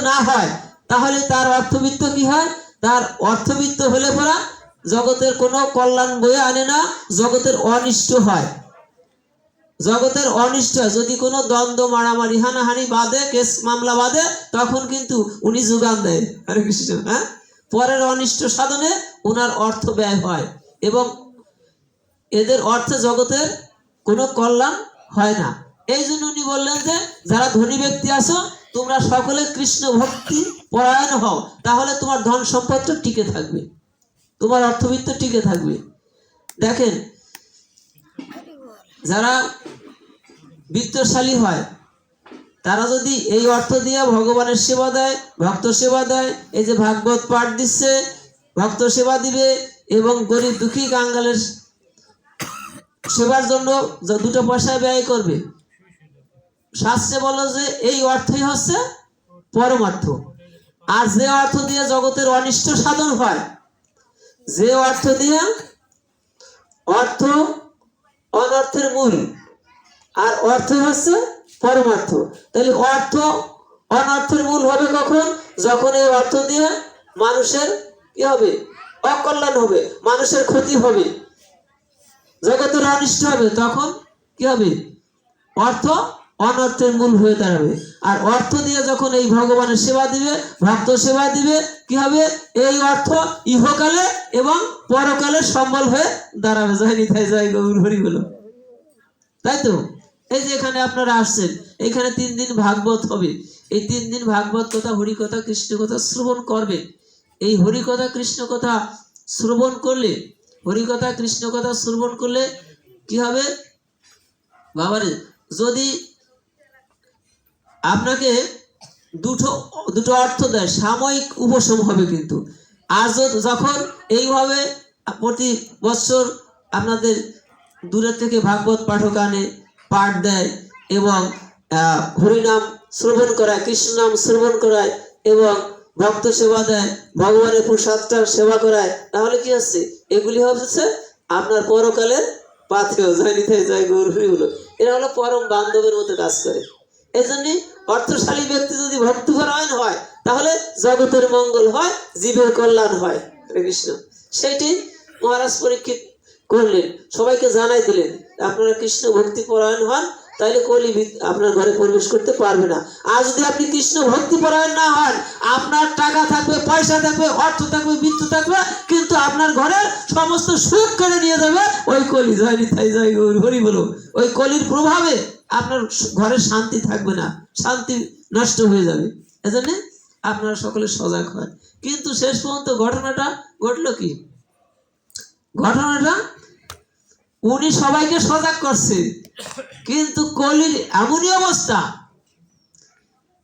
না হয়, তাহলে তার অর্থবিত্ত কি হয়? তার অর্থবিত্ত হলে পরা জগতের কোনো কল্যাণ বয়ে আনে না, জগতের অনিষ্ট হয়। জগতের অনিষ্ট, যদি কোনো দ্বন্দ্ব, মারামারি, হানাহানি বাদে কেস মামলা বাদে তখন কিন্তু উনি যোগান দেয়। হরে কৃষ্ণ হ্যাঁ? পরের অনিষ্ট সাধনে ওনার অর্থ ব্যয় হয় এবং এদের অর্থে জগতের কোনো কল্যাণ হয় না। এই জন্য উনি বললেন যে, যারা ধনী ব্যক্তি আছো তোমরা সকলে কৃষ্ণ ভক্তি, পরায়ণ হও, তাহলে তোমার ধন সম্পদটা টিকে থাকবে। তোমার অর্থবিত্ত টিকে থাকবে। দেখেন, যারা বিত্তশালী হয়, তারা যদি এই অর্থ দিয়ে ভগবানের সেবা দেয়, ভক্ত সেবা দেয়, এই যে ভাগবত পাঠ দিচ্ছে, ভক্ত সেবা দিবে এবং গরিব দুঃখী কাঙ্গালের সেবার জন্য দুটো পয়সা ব্যয় করবে শাস্ত্রে বলো যে এই অর্থই হচ্ছে পরমার্থ। আর যে অর্থ দিয়ে জগতের অনিষ্ট সাধন হয়, যে অর্থ দিয়ে অর্থ অনর্থের মূল, আর অর্থ হচ্ছে পরমার্থ। তাহলে অর্থ অনর্থের মূল হবে কখন? যখন এই অর্থ দিয়ে মানুষের কি হবে? অকল্যাণ হবে, মানুষের ক্ষতি হবে। জগতের অনিষ্ট হবে, তখন কি হবে? অর্থ অনর্থের মূল হয়ে দাঁড়াবে। আর অর্থ দিয়ে যখন এই ভগবানের সেবা দিবে, ভক্ত সেবা দিবে, কি হবে? এই অর্থ ইহকালে এবং পরকালে সম্বল হয়ে দাঁড়াবে। জয় নিতাই, জয় গৌর, হরি বলো। তাই তো? এই যে এখানে আপনারা আসছেন, এখানে তিন দিন ভাগবত হবে। এই তিন দিন ভাগবত কথা, হরি কথা, কৃষ্ণ কথা শ্রবণ করবে। এই হরি কথা, কৃষ্ণ কথা শ্রবণ করলে, হরি কথা, কৃষ্ণ কথা শ্রবণ করলে কি হবে? বাবারে, যদি আপনাকে দুটো দুটো অর্থ দেয়। সাময়িক উপশম হবে কিন্তু। য- যখন এইভাবে প্রতি বছর আপনাদের দূরের থেকে ভাগবত পাঠক আনে পাঠ দেয় এবং হরিনাম শ্রবণ করায় কৃষ্ণ নাম শ্রবণ করায় এবং ভক্ত সেবা দেয়, ভগবানের প্রসাদটার সেবা করায়, তাহলে কি হচ্ছে? এগুলি হচ্ছে আপনার পরকালের পাথেও জয় নিতাই, জয় গৌর হলো এরা হলো পরম বান্ধবের মতো কাজ করে। এই জন্যে অর্থশালী ব্যক্তি যদি ভক্তিপরায়ণ হয়, তাহলে জগতের মঙ্গল হয়, জীবের কল্যাণ হয় কৃষ্ণ। সেইটি মহারাজ পরীক্ষিত করলেন, সবাইকে জানাই দিলেন, আপনারা কৃষ্ণ ভক্তি পরায়ণ হন তাহলে কলি আপনার ঘরে প্রবেশ করতে পারবে না। আর যদি আপনি কৃষ্ণ ভক্তি পরায়ণ না হন, আপনার টাকা থাকবে, পয়সা থাকবে, অর্থ থাকবে বিদ্যুৎ থাকবে, কিন্তু আপনার ঘরের সমস্ত সুখ কেড়ে নিয়ে যাবে। ওই কলি জয় নিতাই জয় গৌর, হরি বলো। ওই কলির প্রভাবে আপনার ঘরে শান্তি থাকবে না। শান্তি নষ্ট হয়ে যাবে। এজন্য আপনারা সকলে সজাগ হয়। কিন্তু শেষ পর্যন্ত ঘটনাটা ঘটলো কি? ঘটনাটা উনি সবাইকে সজাগ করছে। কিন্তু কলির এমনই অবস্থা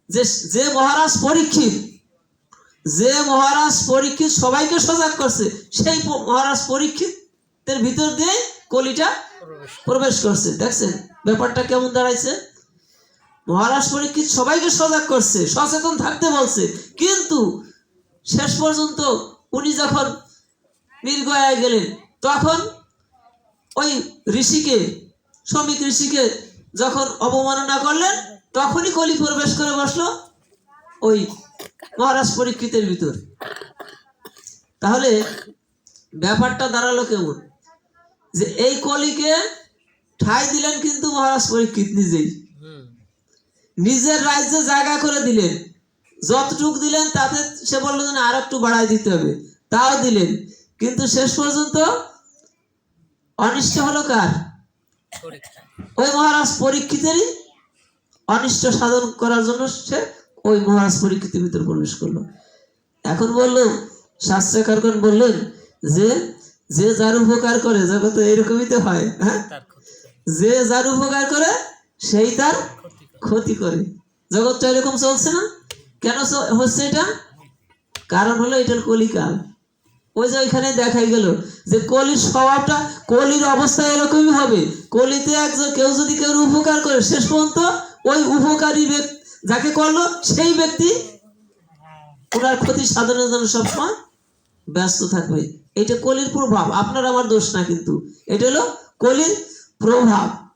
যে যে মহারাজ পরীক্ষিত যে মহারাজ পরীক্ষিত সবাইকে সজাগ করছে সেই মহারাজ পরীক্ষিতের ভিতর দিয়ে কলিটা প্রবেশ করছে। দেখছেন ব্যাপারটা কেমন দাঁড়াইছে? মহারাজ পরীক্ষিত সবাইকে সজাগ করছে সচেতন থাকতে বলছে। কিন্তু শেষ পর্যন্ত উনি যখন মীরগয়ায় গেলেন তখন ওই ঋষিকে শ্রমিক ঋষিকে যখন অবমাননা করলেন তখনই কলি প্রবেশ করে বসল ওই মহারাজ পরীক্ষিতের ভিতর। তাহলে ব্যাপারটা দাঁড়াল কেমন? যে এই কলিকে ঠাই দিলেন কিন্তু মহারাজ পরীক্ষিত নিজেই। নিজের রাজ্যে জায়গা করে দিলেন। যতটুক দিলেন তাতে সে বলল যে আর একটু বাড়াই দিতে হবে। তাও দিলেন। কিন্তু শেষ পর্যন্ত অনিষ্ট হলো কার? ওই মহারাজ পরীক্ষিতেরই অনিষ্ট সাধন করার জন্য সে ওই মহারাজ পরীক্ষিতের ভিতর প্রবেশ করল। এখন বলল শাস্ত্রকারগণ বললেন যে যে যার উপকার করে জগতে এরকমই তো হয় হ্যাঁ? যে যার উপকার করে সেই তার ক্ষতি করে। জগৎটা এরকম চলছে না। কেন হচ্ছে এটা? কারণ হলো এটার কলিকাল। ওই যে ওইখানে দেখাই গেল যে কলির স্বভাবটা কলির অবস্থা এরকমই হবে। কলিতে একজন কেউ যদি কেউ উপকার করে শেষ পর্যন্ত ওই উপকারী ব্যক্তি যাকে করল, সেই ব্যক্তি ওনার ক্ষতি সাধনের জন্য সবসময় ব্যস্ত থাকবে। এটা কলির প্রভাব, আপনার আমার দোষ না কিন্তু। এটা হলো কলির প্রভাব।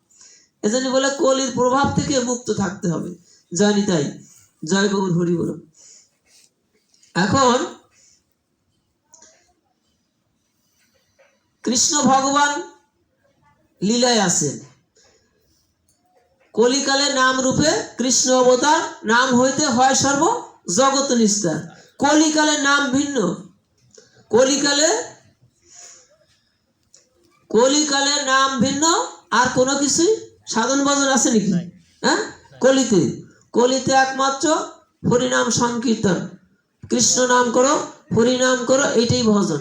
এজন্য বলে কলির প্রভাব থেকে মুক্ত থাকতে হবে। জানি তাই। জয় গৌর হরি বলো। এখন কৃষ্ণ ভগবান লীলায় আছেন। কলিকালে নাম রূপে কৃষ্ণ অবতার নাম হইতে হয় সর্ব জগত নিস্তার কলিকালে নাম ভিন্ন। কলিকালে কলিকালে নাম ভিন্ন আর কোনো কিছুই সাধন ভজন আছে নাকি? হ্যাঁ? কলিতে। কলিতে একমাত্র হরিনাম সংকীর্তন। কৃষ্ণ নাম করো হরিনাম করো এটাই ভজন।